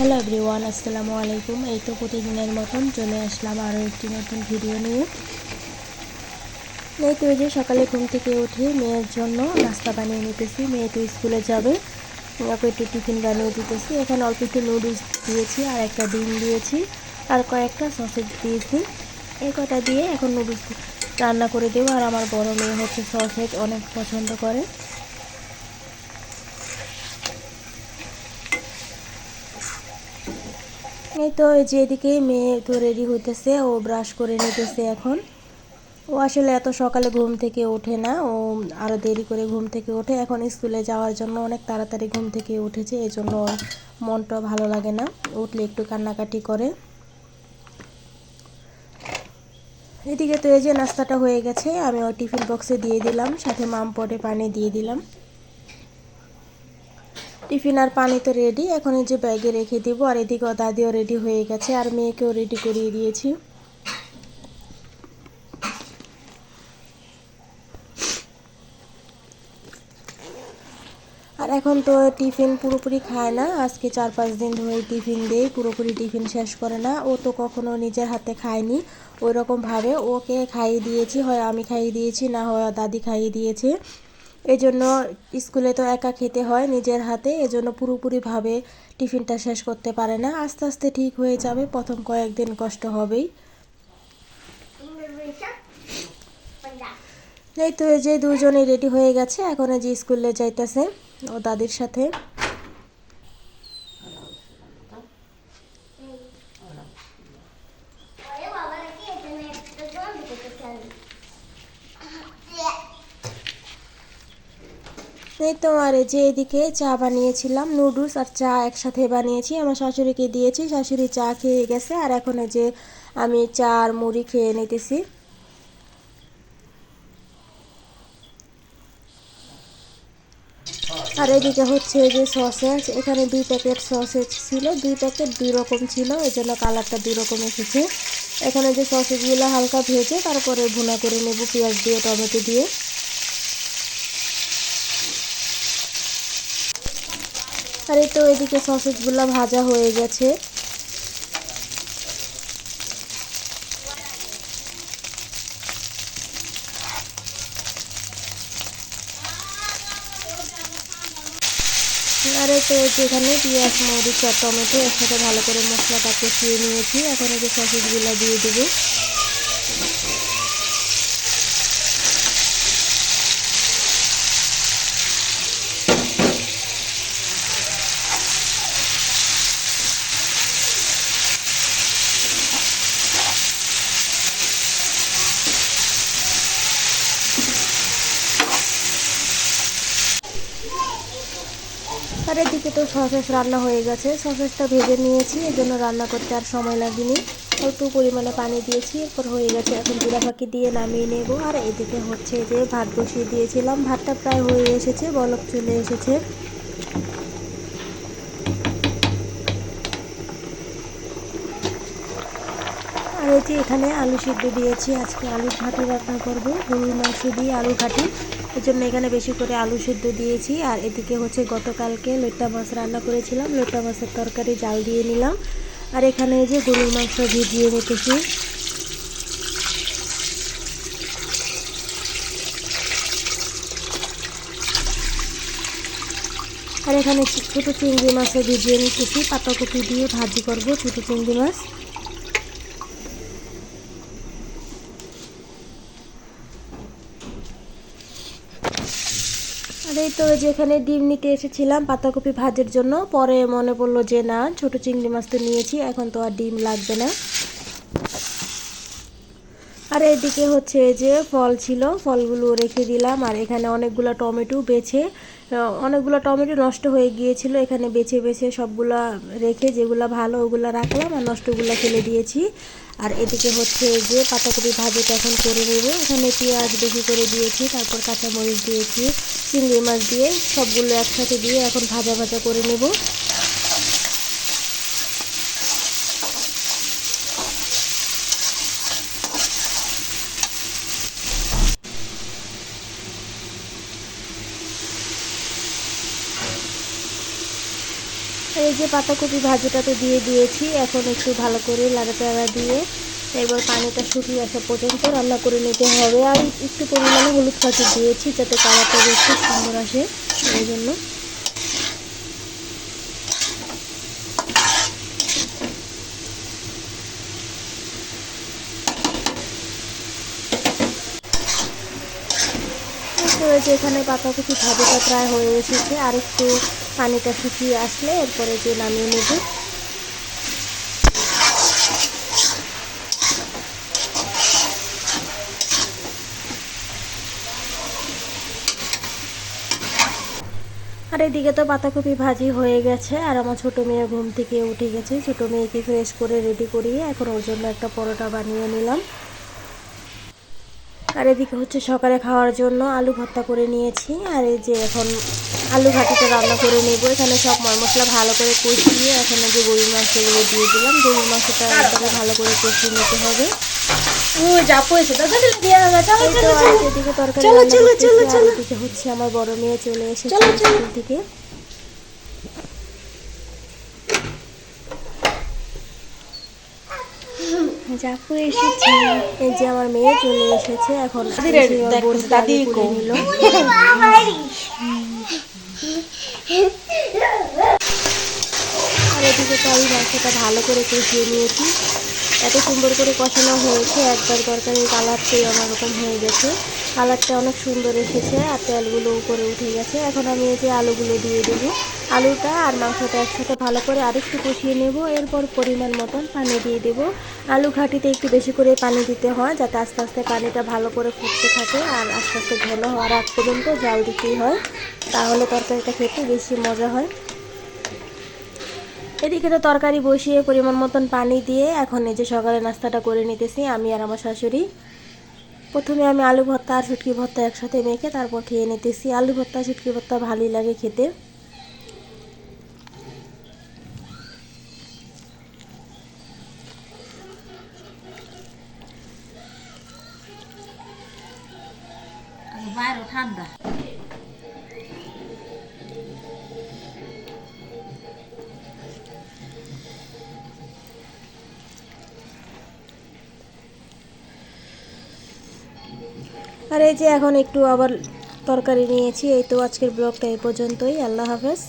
Hello everyone, আসসালামু আলাইকুম। এই তো প্রতিদিনের মতন চলে আসলাম আরও একটি নতুন ভিডিও নিয়ে। এই তো যে সকালে ঘুম থেকে উঠে মেয়ের জন্য নাস্তা বানিয়ে নিতেছি। মেয়ে তো স্কুলে যাবে ওকে একটু টিফিন বানিয়ে দিতেছি। এখানে অল্প একটু নুডলস দিয়েছি আর একটা ডিম দিয়েছি আর কয়েকটা সসেজ দিয়েছি। এই কটা দিয়ে এখন নুডলস রান্না করে দেবো। আর আমার বড় মেয়ে হচ্ছে সসেজ, অনেক পছন্দ করে। এই তো এই যে এদিকে মেয়ে তো রেডি হইতেছে, ও ব্রাশ করে নিতেছে এখন। ও আসলে এত সকালে ঘুম থেকে ওঠে না, ও আরও দেরি করে ঘুম থেকে ওঠে। এখন স্কুলে যাওয়ার জন্য অনেক তাড়াতাড়ি ঘুম থেকে উঠেছে, এই জন্য মনটা ভালো লাগে না। উঠলে একটু কান্নাকাটি করে। এদিকে তো এই যে নাস্তাটা হয়ে গেছে, আমি ওর টিফিন বক্সে দিয়ে দিলাম, সাথে মাম পটে পানি দিয়ে দিলাম। টিফিন আর পানি তো রেডি এখন এই যে ব্যাগে রেখে দিব, আর এদিকে দাদিও রেডি হয়ে গেছে, আর মেয়েকেও রেডি করিয়ে দিয়েছি। আর এখন তো টিফিন পুরোপুরি খায় না, আজকে চার পাঁচ দিন ধরে টিফিন দেই, পুরোপুরি টিফিন শেষ করে না, ও তো কখনো নিজের হাতে খায়নি ওই রকমভাবে ওকে খাইয়ে দিয়েছি, হয় আমি খাইয়ে দিয়েছি, না হয় দাদি খাইয়ে দিয়েছে। এই জন্য স্কুলে তো একা খেতে হয় নিজের হাতে, এজন্য পুরোপুরিভাবে টিফিনটা শেষ করতে পারে না। আস্তে আস্তে ঠিক হয়ে যাবে, প্রথম কয়েকদিন কষ্ট হবেই। এই তো যে দুজনেই রেডি হয়ে গেছে, এখন যে স্কুলে যাইতেছে ও দাদির সাথে। এই তো আর এই যে এদিকে চা বানিয়েছিলাম, নুডলস আর চা একসাথে বানিয়েছি। আমার শাশুড়িকে দিয়েছি, শাশুড়ি চা খেয়ে গেছে আর এখন যে আমি চা আর মুড়ি খেয়ে নিতেছি। আর এদিকে হচ্ছে যে সসেজ, এখানে দুই প্যাকেট সসেজ ছিল, দুই প্যাকেট দুই রকম ছিল, এই জন্য কালারটা দুই রকম এসেছে। এখানে যে সসেজগুলো হালকা ভেজে তারপরে ভুনা করে নেব পেঁয়াজ দিয়ে, টমেটো দিয়ে। আর এই তো এদিকে সসেজগুলো ভাজা হয়ে গেছে। আর তো যেখানে পেঁয়াজ, মরিচ আর টমেটো একসাথে ভালো করে মশলাটা কষিয়ে নিয়েছি। এখন এই যে সসেজগুলো দিয়ে দেবো। আর দিকে তো সসেস রান্না হয়ে গেছে। সসেসটা ভেজে নিয়েছি এই জন্য রান্না করতে আর সময় লাগেনি। অল্প পরিমাণে পানি দিয়েছি, এরপর হয়ে গেছে এখন জিরা ফাঁকি দিয়ে নামিয়ে নেব। আর এদিকে হচ্ছে যে ভাত বসিয়ে দিয়েছিলাম। ভাতটা প্রায় হয়ে এসেছে, বলক চলে এসেছে। যে এখানে আলু সিদ্ধ দিয়েছি, আজকে আলু ঘাটি রান্না করব গরুর মাংস দিয়ে আলু ঘাটি এই জন্য এখানে বেশি করে আলু সিদ্ধ দিয়েছি, আর এদিকে হচ্ছে গতকালকে লোট্টা মাছ রান্না করেছিলাম, লোট্টা মাছের তরকারি জাল দিয়ে নিলাম। আর এখানে যে গরুর মাংস ভিজিয়ে নিতেছি আর এখানে ছোটো চিংড়ি মাছও ভিজিয়ে নিতেছি পাতাকপি দিয়ে ভাজি করব ছোটো চিংড়ি মাছ। আর এই তো যেখানে ডিম নিতে এসেছিলাম, পাতাকপি ভাজের জন্য। পরে মনে পড়ল যে, না, ছোট চিংড়ি মাছ তো নিয়েছি, এখন তো আর ডিম লাগবে না। আর এদিকে হচ্ছে যে ফল ছিল, ফলগুলো রেখে দিলাম। আর এখানে অনেকগুলো টমেটো বেছে অনেকগুলো টমেটো নষ্ট হয়ে গিয়েছিল। এখানে বেছে বেছে সবগুলা রেখে যেগুলো ভালো ওগুলো রাখলাম আর নষ্টগুলো ফেলে দিয়েছি। আর এদিকে হচ্ছে যে পাতাকপি ভাজিটা এখন করে নেব। এখানে পেঁয়াজ, বেশি করে দিয়েছি, তারপর কাঁচামরিচ দিয়েছি, চিংড়ি মাছ দিয়ে সবগুলো একসাথে দিয়ে এখন ভাজা ভাজা করে নেব। এই যে পাতাকপি ভাজিটা তো দিয়ে দিয়েছি, এখন একটু ভালো করে লাড়াচাড়া দিয়ে এবার পানিটা শুকিয়ে আসা পর্যন্ত রান্না করে নিতে হবে। আর একটু পরিমাণে হলুদ পাখি দিয়েছি যাতে কালারটা একটু সুন্দর আসে, সেই জন্য। এরপরে যে এখানে পাতাকপি ভাজিটা প্রায় হয়ে এসেছে। আর একটু পানিটা শুকিয়ে আসলে এরপরে যে নামিয়ে নেব। আর এদিকে তো পাতাকপি ভাজি হয়ে গেছে, আর আমার ছোটো মেয়ে ঘুম থেকে উঠে গেছে। ছোটো মেয়েকে ফ্রেশ করে রেডি করিয়ে এখন ওর জন্য একটা পরোটা বানিয়ে নিলাম। আর এদিকে হচ্ছে সকালে খাওয়ার জন্য আলু ভর্তা করে নিয়েছি। আর এই যে এখন আলু ঘাটিটা রান্না করে নেব। এখানে সব ময় মশলা ভালো করে কষিয়ে এখানে যে গরুর মাংসগুলো দিয়ে দিলাম গরুর মাংসটা একদম ভালো করে কষিয়ে নিতে হবে। এদিকে তরকারি হচ্ছে আমার বড় মেয়ে চলে এসেছে থেকে। জাপু এসেছে। এই যে আমার মেয়ে চলে এসেছে এখন। দাদি আগে নিল। আর এদিকে তো আমি মাংসটা ভালো করে কষিয়ে নিয়েছি। এত সুন্দর করে কষানো হয়েছে। একবার তরকারির কালারটাই অন্যরকম হয়ে গেছে। কালারটা অনেক সুন্দর এসেছে আর তেলগুলো উপরে উঠে গেছে। এখন আমি এই যে আলুগুলো দিয়ে দেবো। আলুটা আর মাংসটা একসাথে ভালো করে আরেকটু কষিয়ে নেব। এরপর পরিমাণ মতন পানি দিয়ে দেবো। আলু ঘাটিতে একটু বেশি করে পানি দিতে হয় যাতে আস্তে আস্তে পানিটা ভালো করে ফুটতে থাকে আর আস্তে আস্তে ঘন হওয়ার আগ পর্যন্ত জাল দিতেই হয়। তাহলে তরকারিটা খেতে বেশি মজা হয়। এদিকে তো তরকারি বসিয়ে পরিমাণ মতন পানি দিয়ে এখন এই যে সকালে নাস্তাটা করে নিতেছি আমি আর আমার শাশুড়ি। প্রথমে আমি আলু ভর্তা আর শুটকি ভর্তা একসাথে মেখে তারপর খেয়ে নিতেছি। আলু ভর্তা, শুটকি ভর্তা ভালোই লাগে খেতে। ঠান্ডা। আর এই যে এখন একটু আবার তরকারি নিয়েছি, এই তো আজকের ব্লগটা এই পর্যন্তই। আল্লাহ হাফেজ।